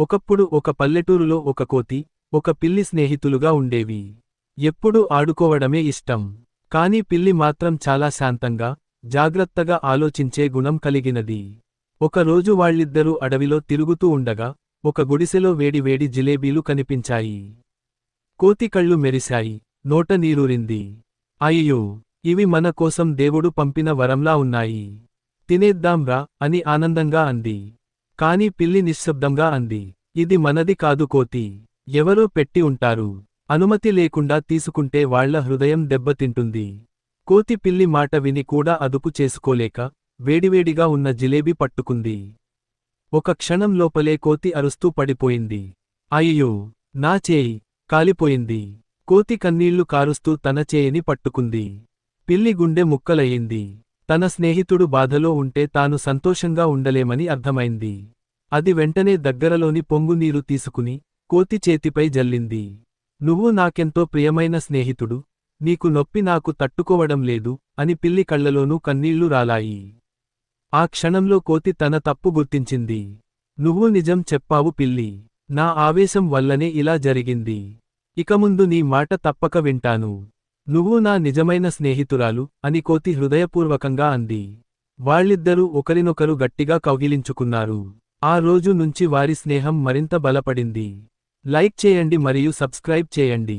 ఒకప్పుడు ఒక పల్లెటూరులో ఒక కోతి ఒక పిల్లి స్నేహితులుగా ఉండేవి. ఎప్పుడూ ఆడుకోవడమే ఇష్టం. కాని పిల్లి మాత్రం చాలా శాంతంగా జాగ్రత్తగా ఆలోచించే గుణం కలిగినది. ఒకరోజు వాళ్ళిద్దరూ అడవిలో తిరుగుతూ ఉండగా ఒక గుడిసెలో వేడివేడి జిలేబీలు కనిపించాయి. కోతి కళ్ళు మెరిశాయి నోట నీరూరింది. అయ్యో ఇవి మన కోసం దేవుడు పంపిన వరంలా ఉన్నాయి. తినేద్దాంరా అని ఆనందంగా అంది. కాని పిల్లి నిశ్శబ్దంగా అంది ఇది మనది కాదు కోతి. ఎవరో పెట్టి ఉంటారు. అనుమతి లేకుండా తీసుకుంటే వాళ్ళ హృదయం దెబ్బతింటుంది కోతి పిల్లి మాట విని కూడా అదుపు చేసుకోలేక వేడివేడిగా ఉన్న జిలేబీ పట్టుకుంది. ఒక క్షణం లోపలే కోతి అరుస్తూ పడిపోయింది. అయ్యో! నా చేయి కాలిపోయింది కోతి కన్నీళ్ళు కారుస్తూ తన చేయిని పట్టుకుంది. పిల్లి గుండె ముక్కలయ్యింది. తన స్నేహితుడు బాధలో ఉంటే తాను సంతోషంగా ఉండలేమని అర్థమైంది. అది వెంటనే దగ్గరలోని పొంగునీరు తీసుకుని కోతి చేతిపై జల్లింది. నువ్వు నాకెంతో ప్రియమైన స్నేహితుడు నీకు నొప్పి నాకు తట్టుకోవడం లేదు అని పిల్లి కళ్ళలోనూ కన్నీళ్ళు రాలాయి. ఆ క్షణంలో కోతి తన తప్పు గుర్తించింది. నువ్వు నిజం చెప్పావు పిల్లి నా ఆవేశం వల్లనే ఇలా జరిగింది. ఇక ముందు నీ మాట తప్పక వింటాను. నువ్వు నా నిజమైన స్నేహితురాలు అని కోతి హృదయపూర్వకంగా అంది. వాళ్ళిద్దరూ ఒకరినొకరు గట్టిగా కౌగిలించుకున్నారు. ఆ రోజు నుంచి వారి స్నేహం మరింత బలపడింది. లైక్ చేయండి మరియు సబ్స్క్రైబ్ చేయండి.